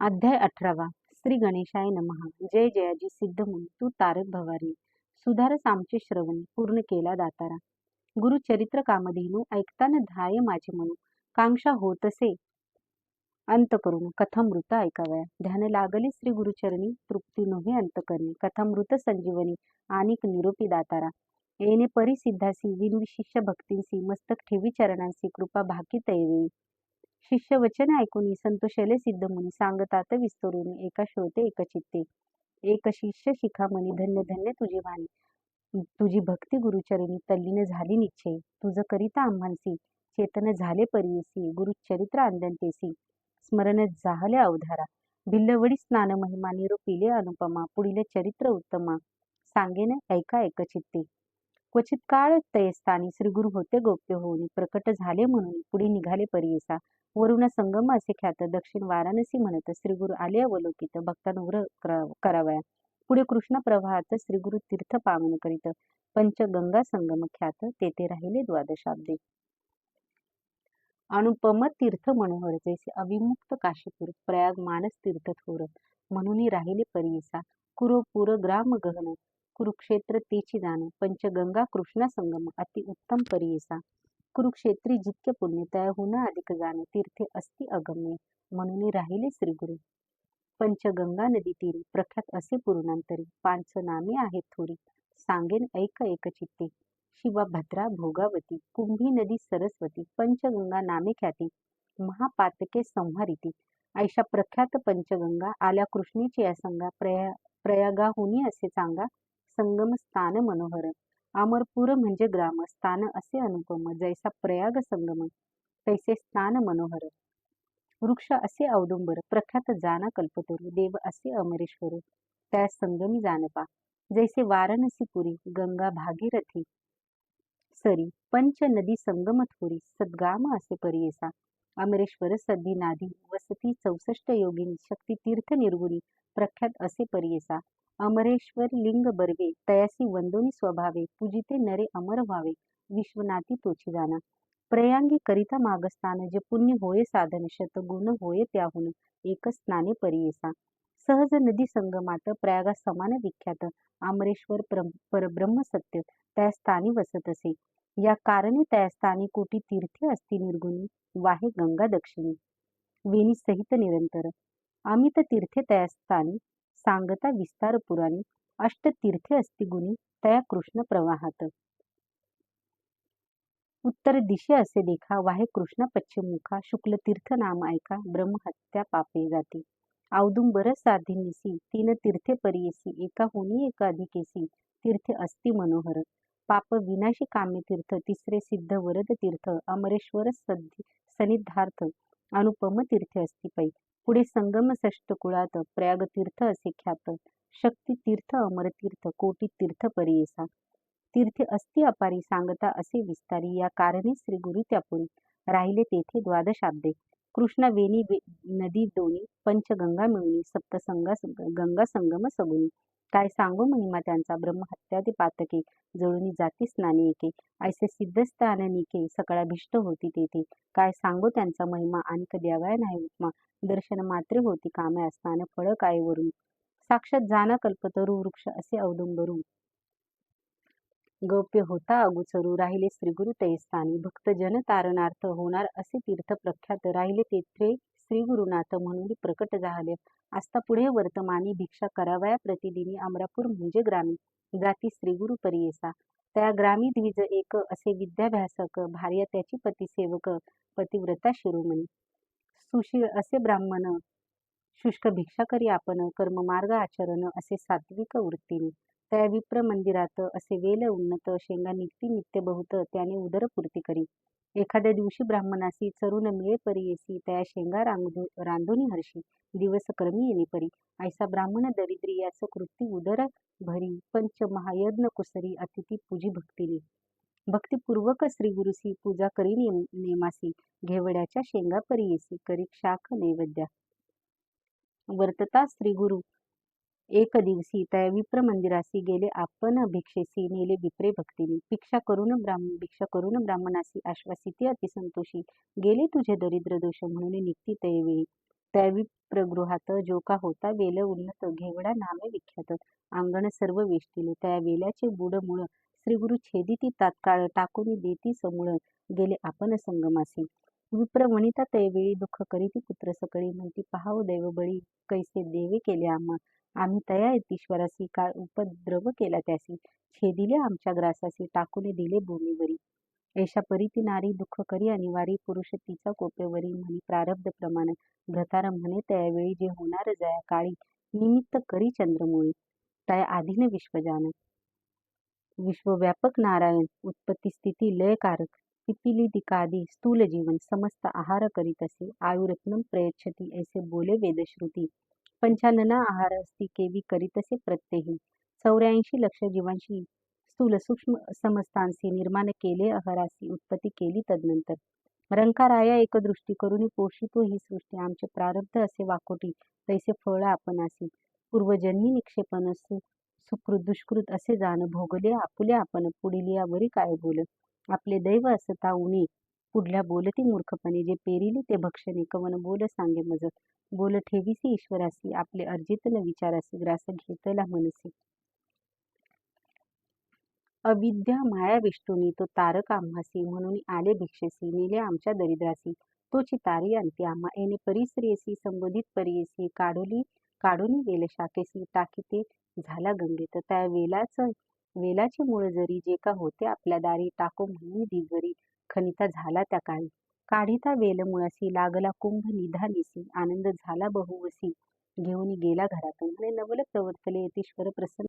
अध्याय अठरावा. श्री गणेशाय नमः. जय जयाजी सिद्ध म्हणून तू तारक भवारी. सुधारस आमचे श्रवण पूर्ण केला दातारा. गुरुचरित्र कामधेनू ऐकताना ध्याय माझे म्हणू कांक्षा होतसे अंत करून कथामृत ऐकाव्या. ध्यान लागले श्री गुरुचरणी. तृप्ती नव्हे अंत करणे. कथामृत संजीवनी आणिक निरोपी दातारा. येणे परिसिद्धासी विनविशिष्य भक्तींसी मस्तक ठेवी चरणांसी. कृपा भाकी तैवेळी शिष्य वचन ऐकून संतोषले सिद्ध मुनी सांगतात विस्तरून एका श्रोते एक चित्ते. एक शिष्य शिखामणी धन्य धन्य तुझी वाणी. तुझी भक्ती गुरुचरणी तल्लीन झाली निश्चय. तुझ करिता आम्हांसी चेतन झाले परियसी गुरुचरित्र आंदंतेसी स्मरण जाहले अवधारा. भिल्लवडी स्नान महिमा निरूपिले अनुपमा. पुढील चरित्र उत्तमा. सांगेन ऐका एक चित्ते. क्वचित काळ तयस्थानी श्रीगुरु होते गोप्य होऊन प्रकट झाले म्हणून पुढे निघाले परियसा. वरुण संगम असे ख्यात दक्षिण वाराणसी म्हणत श्रीगुरु आले अवलोकित भक्तानुग्रह करावया. पुढे कृष्ण प्रवाहात श्रीगुरु तीर्थ पावन करीत पंचगंगा संगम ख्यात तेथे राहिले द्वादशाब्दे. अनुपम तीर्थ मनोहर जैसे अविमुक्त काशीपूर प्रयाग मानस तीर्थ थोर म्हणून राहिले परियसा. कुरोपूर ग्राम गहन कुरुक्षेत्र तेची जाण पंचगंगा कृष्णा संगम अति उत्तम परियसा कुरुक्षेत्री जितके पुण्य त्याहून अधिक जाण तीर्थे अस्ति अगम्य म्हणून राहिले श्रीगुरु. पंचगंगा नदी तीरी प्रख्यात असे पूर्णांतरी पांच नामे आहेत थोरी सांगेन ऐक एक चित्ते. शिवा भद्रा भोगावती कुंभी नदी सरस्वती पंचगंगा नामे ख्याती महापातके संहारिती. ऐशा प्रख्यात पंचगंगा आल्या कृष्णेची या संगा प्रया प्रयागाहुनी असे सांगा संगम स्थान मनोहर. अमरपूर म्हणजे ग्राम स्थान असे अनुपम जैसा प्रयाग संगम तैसे स्थान मनोहर. वृक्ष असे औदुंबर प्रख्यात जाना कल्पतरू देव असे अमरेश्वर त्या संगमी जानपा. जैसे वाराणसीपुरी गंगा भागीरथी सरी पंच नदी संगम थोरी सद्गाम असे परियेसा. अमरेश्वर सद्दी नादी वसती चौसष्ट योगिनी शक्ती तीर्थ निर्गुणी प्रख्यात असे परियेसा. अमरेश्वर लिंग बर्वे तयासी वंदोनी स्वभावे पूजिते नरे अमर व्हावे विश्वनाथी तोची जाना. प्रयांगी करिता मागस्तान जे पुण्य होय साधन शतगुण होय त्याहून एक स्नाने परियेसा. सहज नदी संगमात प्रयागा समान विख्यात अमरेश्वर परब्रह्म सत्य त्या स्थानी वसत असे. या कारणे त्या स्थानी कोटी तीर्थे असती निर्गुणी वाहे गंगा दक्षिणी. वेणी सहित निरंतर. अमित तीर्थे त्या स्थानी सांगता विस्तार पुराणी अष्टतीर्थे अस्तिगुणी तया कृष्ण प्रवाहात. उत्तर दिशे असे देखा वाहे कृष्ण पश्चिमुखा शुक्ल तीर्थ नाम ऐका ब्रह्महत्या पापे जाते. औदुंबर साधिनीसी तीन तीर्थे परियसी एका होनी एकाधिकेसी तीर्थे अस्ति मनोहर. पाप विनाशी काम्य तीर्थ तिसरे सिद्ध वरद तीर्थ अमरेश्वर सद्धि सनिधार्थ अनुपम तीर्थे अस्ति पै पुढे संगम कुळात प्रयाग तीर्थ असे ख्यात. शक्ती तीर्थ अमरतीर्थ कोटी तीर्थ परियेसा तीर्थ अस्थि अपारी सांगता असे विस्तारी. या कारणे श्री गुरु त्यापुरी राहिले तेथे द्वादशाब्दे कृष्णा वेणी नदी दोनी पंचगंगा मिळून सप्तसंगा गंगा संगम सगुनी काय सांगू महिमा त्यांचा? ब्रह्महत्यादी पातके जळूनी जाती स्नानी एके. ऐसे सिद्धस्थान निके सकळाभिष्ट होती तेथे. काय सांगू त्यांचा महिमा? आणि द्यावाय नाही उपमा. दर्शन मात्रे होती कामे असताना फळ काय वरून? साक्षात जाना कल्पतरू वृक्ष असे अवलंबरू गौप्य होता अगुचरू राहिले श्रीगुरु तैस्थानी भक्त जन तारणार्थ होणार असे तीर्थ प्रख्यात राहिले तेथे श्री गुरुनाथ म्हणून प्रकट झाले. आस्ता पुढे वर्तमानी भिक्षा करावया प्रतिदिनी अमरापूर म्हणजे ग्रामी. जाती श्रीगुरु परियेसा. त्या ग्रामी द्विज एक असे विद्याभ्यासक भार्य त्याची पतिसेवक पतिव्रता शिरोमणी. सुशील असे ब्राह्मण शुष्क भिक्षा करी आपण कर्ममार्ग आचरण असे सात्विक वृत्तीने. त्या विप्र मंदिरात असे वेल उन्नत शेंगा निघती नित्य बहुत त्याने उदरपूर्ती करी. एखाद्या दिवशी ब्राह्मणासी चरून मिळे परी येसी तया शेंगा रांधू रांधुनी हर्षी दिवस कर्मी येणे परी. ऐसा ब्राह्मण दरिद्री याच कृती उदर भरी. पंच महायज्ञ कुसरी अतिथी पूजी भक्तीने. भक्तिपूर्वक श्री गुरुसी पूजा करी नेमासी. घेवड्याच्या शेंगा परी येसी करी शाख नैवेद्या. वर्तता श्री गुरु एक दिवशी त्या विप्र मंदिरासी गेले आपण भिक्षेसी नेले विप्रे भक्तीने. भिक्षा करून ब्राह्मण भिक्षा करून ब्राह्मणासी आश्वासिती अतिसंतोषी. गेले तुझे दरिद्र दोष म्हणून निघती तैवेळी त्या विप्रगृहात जो का होता वेल उन्नत घेवडा नामे विख्यात. अंगण सर्व वेष्टिले. त्या वेल्याचे बुड मुळ श्रीगुरु छेदिती तात्काळ टाकून देती समूळ. गेले आपण संगमासी. विप्र वनिता तैवेळी दुःख करीती पुत्र सकळी म्हणती पहाव दैव बळी कैसे देवे केले आम्हा? आम्ही तया यतीश्वरासी काय उपद्रव केला त्यासी छेदिले आमच्या ग्रासासी टाकून दिले भूमीवरी. ऐशा परीती नारी दुःख करी अनिवारी पुरुष तिचा कोपेवरी म्हणी प्रारब्ध प्रमाण. भ्रतार म्हणे त्यावेळी जे होणार जया काळी निमित्त करी चंद्रमुळी. तया आधीन विश्वजान विश्वव्यापक नारायण उत्पत्ती स्थिती लयकारक. पिपिली दिकादी स्थूल जीवन समस्त आहार करीत असे आयुरत्नम प्रयच्छती ऐसे बोले वेदश्रुती. पंचानना आहार असती केवी करीतसे प्रत्ययी चौऱ्याऐंशी लक्ष जीवांशी स्थूल सूक्ष्म समस्तांशी निर्माण केले अहरासी उत्पत्ती केली तदनंतर. रंकाराया एक दृष्टी करून पोषितो ही सृष्टी आमचे प्रारब्ध असे वाकोटी तैसे फळ आपणासी पूर्वजन्मी निक्षेपण सुकृत दुष्कृत असे जाण भोगले आपुले आपण पुढील यावरी काय बोल? आपले दैव असता उणे पुढल्या बोलती मूर्खपणे. जे पेरिले ते भक्षणे. कवन बोल सांगे मज बोल ठेवीसी ईश्वरासी. आपले अर्जितल विचारासी. ग्रास घेतला मनसी. अविद्या माया विष्णुनी तो तारक आम्हासी. म्हणून आले भिक्षेसी. नेले आमच्या दरिद्रासी. तोची तारी अंती आम्हा. येणे परिसरेसी संबोधित परियेसी. काढोली काढूनी वेल शाखेसी. टाकीते झाला गंगेत. त्या वेलाच वेलाची मुळ जरी जे का होते आपल्या दारी टाको म्हणून दिवरी खनिता झाला त्या काळी. काढिता वेल मुळासी लागला कुंभ निधानीसी आनंद झाला बहुवसी घेऊन गेला घरातून. म्हणे नवल प्रवर्तले यतीश्वर प्रसन्न